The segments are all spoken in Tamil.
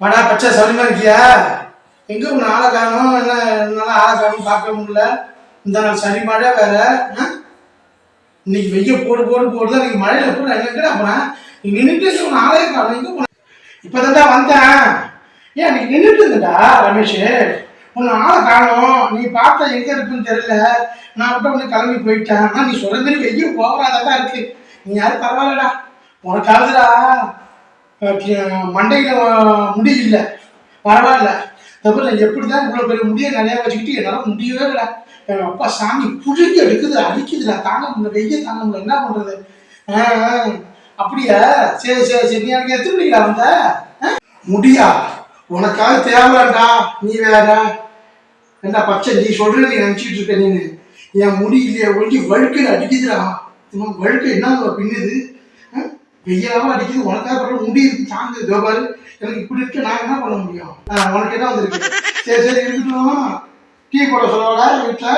வாடா பச்சை சௌரியமா இருக்கியா? எங்க உன் ஆளை காணும்? என்ன என்னால ஆளை காணும் பார்க்க முடியல. இந்த நாள் சரி மழை வேற ஆ? இன்னைக்கு வெய்ய போடு போடு போடுதான். இன்னைக்கு மழையில போட எங்க எங்கடா போனேன் நீ நின்றுட்டு உன் ஆளே காணும். எங்க போன இப்பதான்டா வந்தேன். ஏன் நீ நின்றுட்டு இருந்தடா ரமேஷ். உன்னை ஆளை காணும். நீ பார்த்தா எங்க இருக்குன்னு தெரியல. நான் மட்டும் உன்னை கிளம்பி போயிட்டேன். ஆனா நீ சொல்ற மாதிரி வெய்ய போகாதான் இருக்கு. நீ யாரும் பரவாயில்லடா. உனக்காவதுடா மண்டையில முடி இல்லை பரவாயில்ல. தப்பு நான் எப்படி தான் இவ்வளோ பெரிய முடியை நிறையா வச்சுக்கிட்டு என்னால் முடியவே இல்லை. என் அப்பா சாமி புழுங்கி எடுக்குது அடிக்குதுடா தாங்க முடியல வெய்ய தாங்க முடியல. என்ன பண்ணுறது அப்படியா? சரி சரி சரி. நீ எனக்கு எத்தனை வந்த. ஆ? முடியா? உனக்காக தேவைடா நீ வேற. என்ன பச்சை நீ சொல்றது நீ நினச்சிட்டு இருக்க நீ என் முடி இல்லையே ஒழுங்கி வழுக்குன்னு அடிக்குதுடா. இன்னும் வழுக்கை என்ன பின்னுது. ஆ? வெயிலாவும் அடிக்குது உனக்காக பரவாயில்ல முடி தாங்க இதோ பாரு. எனக்கு இப்படி இருக்கு நான் என்ன பண்ண முடியும்? உனக்கு என்ன வந்திருக்கு? சரி சரி இருக்கட்டும். டீ போட சொல்லவா வீட்டில்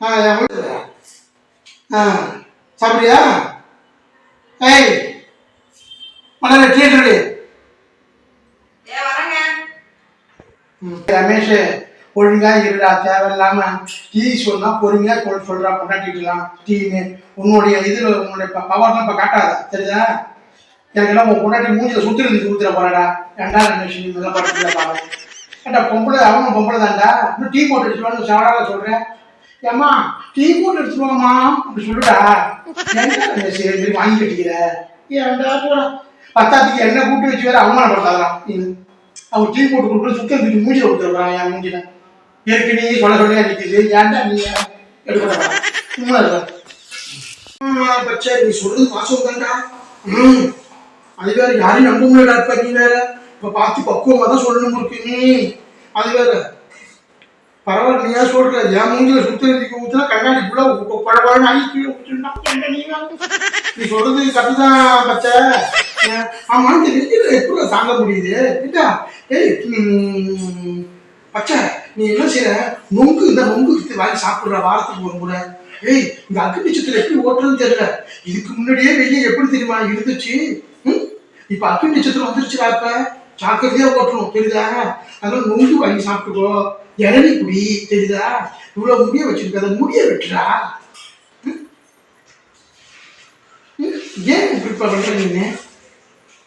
ஆ என் வீட்டில். ஆ சாப்பிடுறியா? ஏய் மலர டீ ரெடி ரமேஷ் ஒழுங்கா இருடா தேவையில்லாம. டீ சொன்னா பொறுமையா கொள் சொல்றா கொண்டாட்டிக்கலாம் டீன்னு. உன்னுடைய இதுல உன்னுடைய பவர்லாம் இப்ப காட்டாத தெரியுதா? எனக்கெல்லாம் உன் கொண்டாட்டி மூஞ்சில சுத்தி இருந்து கொடுத்துட போறடா. ஏன்டா ரமேஷ் நல்லா பாரு. பொம்பளை அவனும் பொம்பளை தான்டா. இன்னும் டீ போட்டு எடுத்துருவான்னு சாடால சொல்றேன் ஏம்மா டீ போட்டு எடுத்துருவாமா அப்படி சொல்லுடா. என்ன ரமேஷ் வாங்கி கட்டிக்கிற? ஏன்டா போடா. பத்தாத்துக்கு என்ன கூட்டு வச்சு வேற அவமானப்படுத்தாதான் நீ அவன் டீ போட்டு கொடுத்து சுத்தம் தூக்கி மூஞ்சில கொடுத்துருக்கான் என் மூஞ்சில ஏற்கனவே சொல்ல சொல்லியா நிற்கிது ஏன்டா நீ? எடுக்க சும்மா இருக்க பச்சை நீ சொல்றது வாசம் தான்டா ம். அது வேற யாரையும் நம்ப முடியல இப்ப நீ வேற. இப்ப பார்த்து பக்குவமா தான் சொல்லணும் இருக்கு நீ. அது வேற. பரவாயில்ல நீ ஏன் சொல்ற? என் மூஞ்சில சுத்தம் ஊத்துனா கண்ணாடி ஃபுல்லா பழப்பழம் ஆகி கீழே ஊத்துனா நீ வேற? நீ சொல்றது கரெக்டுதான் பச்சை. ஏன், ஆமா இந்த வெயில எப்படி தாங்க முடியுது? இல்ல ஏய் ம், பச்சை நீ என்ன செய்யற நொங்கு இந்த நொங்கு வாங்கி சாப்பிடுற வாரத்துக்கு ஒரு முறை. ஏய் இந்த அக்கு எப்படி ஓட்டுறதுன்னு தெரியல. இதுக்கு முன்னாடியே வெளியே எப்படி தெரியுமா இருந்துச்சு? ம்? இப்ப அக்கு நிச்சயத்துல வந்துருச்சுடா இப்ப. ஜாக்கிரதையா ஓட்டணும் தெரியுதா? அதனால நொங்கு வாங்கி சாப்பிட்டுக்கோ. இளநீ குடி தெரியுதா? இவ்வளவு முடிய வச்சிருக்க அதை முடிய வெட்டுறா. ம்? ஏன் இப்படி பண்ற நீங்க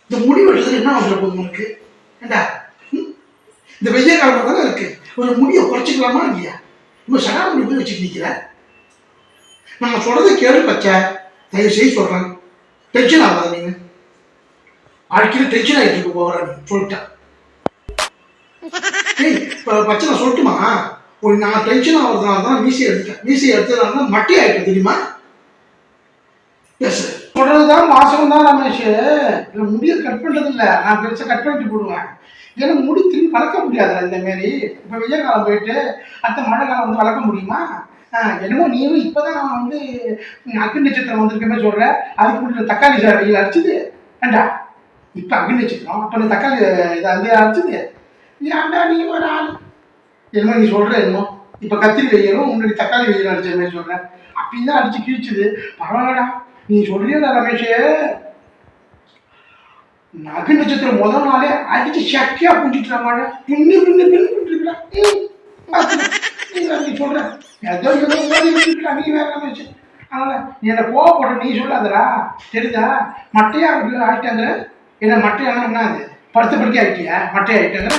இந்த முடி வெட்டுறது என்ன வந்துட போகுது உனக்கு? ஏண்டா? இந்த வெய்ய காலமாக தானே இருக்கு. ஒரு முடியை குறைச்சிக்கலாமா இல்லையா? இப்போ சடா முடி போய் வச்சுட்டு நிற்கிற நம்ம சொல்றதை கேளு பச்சை. தயவு செய்து சொல்றேன். டென்ஷன் ஆகாத நீங்க. வாழ்க்கையில் டென்ஷன் ஆகிட்டு இருக்க போகிறா சொல்லிட்டேன் பச்சை நான் சொல்லட்டுமா? ஒரு நான் டென்ஷன் ஆகிறதுனால தான் மீசியை எடுத்துட்டேன். மீசியை எடுத்ததுனால தான் மட்டி ஆகிட்டேன் தெரியுமா? எஸ் சொல்றது தான் வாசகம் தான் ரமேஷ் இல்லை முடியை கட் பண்ணுறது இல்லை நான் பெருசாக கட் பண்ணிட்டு போடுவேன். ஏன்னா முடி திரும்பி வளர்க்க முடியாதுல்ல இந்த மாரி. இப்போ வெயில் காலம் போயிட்டு அடுத்த மழை காலம் வந்து வளர்க்க முடியுமா? என்னமோ நீயும் இப்போதான் நான் வந்து அக்னி நட்சத்திரம் வந்திருக்கேன்னு சொல்கிறேன் அதுக்கு முன்னாடி தக்காளி சார் வெயில் அடிச்சுது. ஏண்டா? இப்போ அக்னி நட்சத்திரம்? அப்போ தக்காளி இதை வந்து அடிச்சுது. ஏன்டா நீ ஒரு ஆள்? என்னமோ நீ சொல்கிற என்னமோ. இப்போ கத்திரி வெயிலும் முன்னாடி தக்காளி வெயில் அடிச்ச மாதிரி சொல்கிறேன் அப்படின்னு தான் அடிச்சு கிழிச்சுது. பரவாயில்லடா. நீ சொல்றியடா ரமேஷ்? நகை நட்சத்திரம் முதல் நாளே அடிச்சு சக்கியா புஞ்சிட்டு மழை பின்னு பின்னு பின்னு பின்னுட்டுருக்கா நீ சொல்ற. ஏதோ ஏதோ நீ வேற ரமேஷ். அதனால என்னை கோவப்பட்ட நீ சொல்லாதடா. தெரியுதா மட்டையா இருக்கு ஆயிட்டாங்க என்ன மட்டையானா என்ன அது? படுத்த படுக்க ஆயிட்டியா மட்டை ஆயிட்டாங்க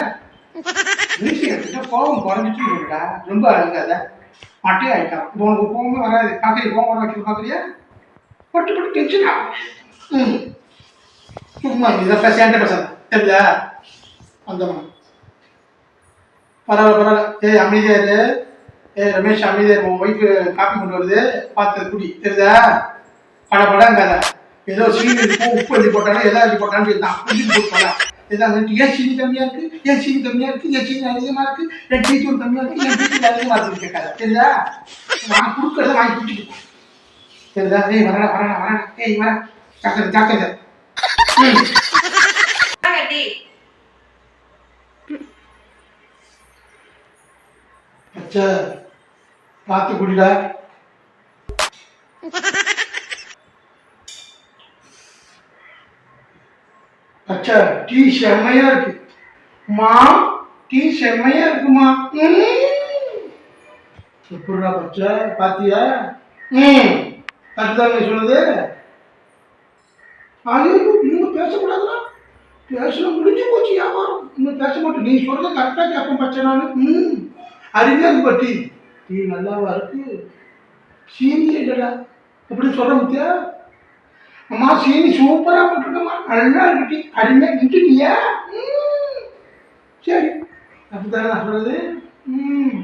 வீட்டுக்கு கோவம் குறைஞ்சிட்டு இருக்கா ரொம்ப அழுகாத. மட்டை ஆயிட்டான். இப்போ உனக்கு கோவமே வராது. பார்க்குறிய? கோவம் வர வைக்கிறது பார்க்குறியா? பட்டு பட்டு டென்ஷன் ஆகும் ம். சும்மா இதை பேசாண்ட பேசாத தெரியுதா? அந்த பரவாயில்ல பரவாயில்ல. ஏய் அமைதியா இரு. ஏய் ரமேஷ் அமைதியா உன் ஒய்ஃபு காப்பி கொண்டு வருது. பார்த்து குடி. தெரியுதா? பட படங்காத ஏதோ சீனி இருக்கும் உப்பு அள்ளி போட்டாலும் எதாவது அள்ளி போட்டாலும் இருந்தான் குடி போட்டால இதான் ஏன் சீனி கம்மியா இருக்கு? ஏன் சீனி கம்மியா இருக்கு? ஏன் சீனி அதிகமா இருக்கு? ஏன் டீச்சர் கம்மியா இருக்கு? ஏன் டீச்சர் அதிகமா இருக்கு கேட்காத. தெரியுதா? நான் கொடுக்கறத வாங்கி குடிச்சிட்டு தெரியுதா? ஏய் வரடா வரடா வரடா ஏய் வர ஜாக்கிரதை ஜாக்கிரதை ம். வாங்க டீ அச்சா பார்த்து குடிடா. பச்சை டீ செம்மையா இருக்கு. மா டீ செம்மையா இருக்குமா? எப்படிடா பச்சை? பாத்தியா ம். அதுதான் சொல்லுது. ஐயோ இன்னும் பேசக்கூடாதுடா? பேசல முடிஞ்சு போச்சு வியாபாரம். இன்னும் பேச மாட்டேன். நீ சொல்றது கரெக்டாக கேட்போம் பச்சை நான். ம். அருமையா பட்டி. நீ நல்லாவா இருக்கு? சீனி இல்லைடா. எப்படி சொல்ற முத்தியா? அம்மா சீனி சூப்பராக போட்டுருக்கம்மா. நல்லா இருக்கட்டி அருமையாக கிட்டுட்டியா ம். சரி. அப்படிதான் நான் சொல்றது? ம்.